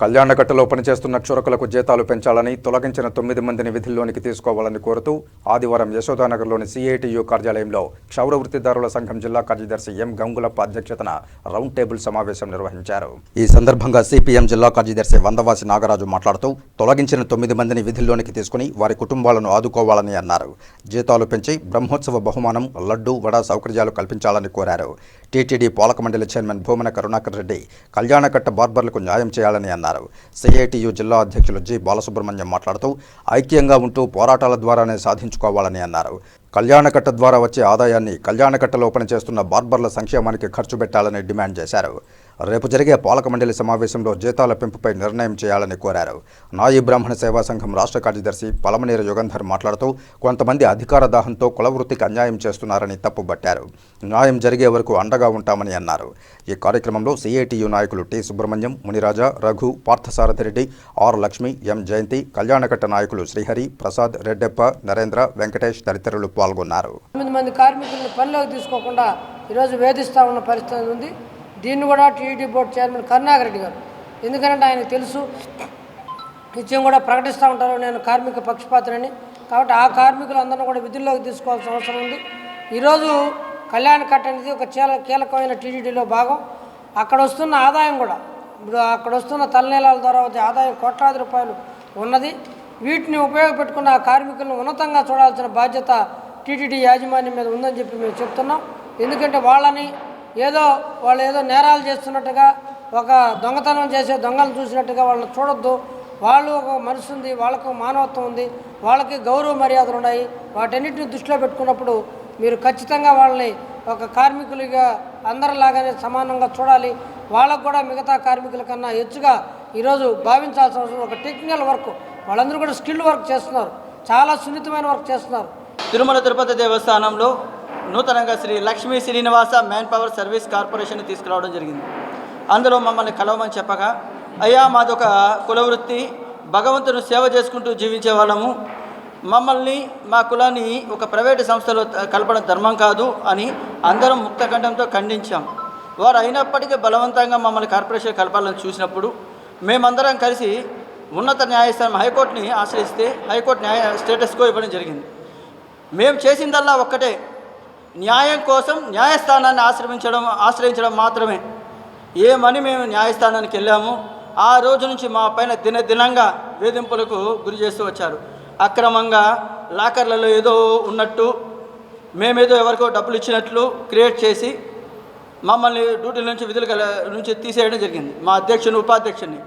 కళ్యాణకట్టలో పనిచేస్తున్న క్షురకులకు జీతాలు పెంచాలని తొలగించిన తొమ్మిది మందిని విధుల్లోనికి తీసుకోవాలని కోరుతూ ఆదివారం యశోదానగర్లోని సిఐటియు కార్యాలయంలో క్షౌర వృత్తిదారుల సంఘం జిల్లా కార్యదర్శి ఎం గంగులప్ప అధ్యక్షతన రౌండ్ టేబుల్ సమావేశం నిర్వహించారు. ఈ సందర్భంగా సిపిఎం జిల్లా కార్యదర్శి వందవాసి నాగరాజు మాట్లాడుతూ తొలగించిన తొమ్మిది మందిని విధుల్లోనికి తీసుకుని వారి కుటుంబాలను ఆదుకోవాలని అన్నారు. జీతాలు పెంచి బ్రహ్మోత్సవ బహుమానం లడ్డు వడ సౌకర్యాలు కల్పించాలని కోరారు. టీటీడీ పాలక మండలి చైర్మన్ భూమన కరుణాకర్ రెడ్డి కళ్యాణకట్ట బార్బర్లకు న్యాయం చేయాలని అన్నారు. సిఐటియు జిల్లా అధ్యక్షులు జి. బాలసుబ్రహ్మణ్యం మాట్లాడుతూ ఐక్యంగా ఉంటూ పోరాటాల ద్వారానే సాధించుకోవాలని అన్నారు. కళ్యాణకట్ట ద్వారా వచ్చే ఆదాయాన్ని కళ్యాణకట్టలో పనిచేస్తున్న బార్బర్ల సంక్షేమానికి ఖర్చు పెట్టాలని డిమాండ్ చేశారు. రేపు జరిగే పాలక మండలి సమావేశంలో జీతాల పెంపుపై నిర్ణయం చేయాలని కోరారు. నాయీ బ్రాహ్మణ సేవా సంఘం రాష్ట్ర కార్యదర్శి పలమనేరు యుగంధర్ మాట్లాడుతూ కొంతమంది అధికార దాహంతో కులవృత్తికి అన్యాయం చేస్తున్నారని తప్పుబట్టారు. న్యాయం జరిగే వరకు అండగా ఉంటామని అన్నారు. ఈ కార్యక్రమంలో సిఐటియు నాయకులు T Subrahmanyam Muniraja Raghu Parthasarathi Reddy R Lakshmi M Jayanthi Kalyanakatta నాయకులు శ్రీహరి ప్రసాద్ రెడ్డెప్ప నరేంద్ర వెంకటేష్ తదితరులు పాల్గొన్నారు. తొమ్మిది మంది కార్మికులను పనిలోకి తీసుకోకుండా ఈరోజు వేధిస్తూ ఉన్న పరిస్థితి ఉంది. దీన్ని కూడా TET board chairman Karunakar Reddy garu. ఎందుకంటే ఆయనకు తెలుసు నిత్యం కూడా ప్రకటిస్తూ ఉంటారు నేను కార్మిక పక్షపాతనని. కాబట్టి ఆ కార్మికులందరినీ కూడా విధుల్లోకి తీసుకోవాల్సిన అవసరం ఉంది. ఈరోజు కళ్యాణ కట్ట అనేది ఒక చీల కీలకమైన టీడీడీలో భాగం. అక్కడ వస్తున్న ఆదాయం కూడా ఇప్పుడు అక్కడ వస్తున్న తలనీలాల ద్వారా వచ్చే ఆదాయం కోట్లాది రూపాయలు ఉన్నది. వీటిని ఉపయోగపెట్టుకున్న ఆ కార్మికులను ఉన్నతంగా చూడాల్సిన బాధ్యత టీటీడీ యాజమాన్యం మీద ఉందని చెప్పి మేము చెప్తున్నాం. ఎందుకంటే వాళ్ళని ఏదో వాళ్ళు ఏదో నేరాలు చేస్తున్నట్టుగా ఒక దొంగతనం చేసే దొంగలు చూసినట్టుగా వాళ్ళని చూడొద్దు. వాళ్ళు ఒక మనసు ఉంది వాళ్ళకు మానవత్వం ఉంది వాళ్ళకి గౌరవ మర్యాదలు ఉన్నాయి. వాటన్నిటిని దృష్టిలో పెట్టుకున్నప్పుడు మీరు ఖచ్చితంగా వాళ్ళని ఒక కార్మికులుగా అందరిలాగానే సమానంగా చూడాలి. వాళ్ళకు కూడా మిగతా కార్మికుల కన్నా హెచ్చుగా ఈరోజు భావించాల్సిన అవసరం. ఒక టెక్నికల్ వర్క్. వాళ్ళందరూ కూడా స్కిల్ వర్క్ చేస్తున్నారు. చాలా సున్నితమైన వర్క్ చేస్తున్నారు. తిరుమల తిరుపతి దేవస్థానంలో నూతనంగా Sri Lakshmi Srinivasa man power service corporation తీసుకురావడం జరిగింది. అందులో మమ్మల్ని కలవమని చెప్పగా అయ్యా మాదొక కులవృత్తి భగవంతుని సేవ చేసుకుంటూ జీవించే వాళ్ళము. మమ్మల్ని మా కులాన్ని ఒక ప్రైవేటు సంస్థలో కలపడం ధర్మం కాదు అని అందరం ముక్తఖండంతో ఖండించాం. వారు అయినప్పటికీ బలవంతంగా మమ్మల్ని కార్పొరేషన్ కలపాలని చూసినప్పుడు మేమందరం కలిసి ఉన్నత న్యాయస్థానం హైకోర్టుని ఆశ్రయిస్తే హైకోర్టు న్యాయ స్టేటస్కో ఇవ్వడం జరిగింది. మేము చేసిందల్లా ఒక్కటే. న్యాయం కోసం న్యాయస్థానాన్ని ఆశ్రయించడం ఆశ్రయించడం మాత్రమే. ఏమని మేము న్యాయస్థానానికి వెళ్ళాము ఆ రోజు నుంచి మా పైన దినదినంగా వేధింపులకు గురి చేస్తూ వచ్చారు. అక్రమంగా లాకర్లలో ఏదో ఉన్నట్టు మేమేదో ఎవరికో డబ్బులు ఇచ్చినట్లు క్రియేట్ చేసి మమ్మల్ని డ్యూటీ నుంచి విధులు నుంచి తీసేయడం జరిగింది. మా అధ్యక్షుని ఉపాధ్యక్షుని.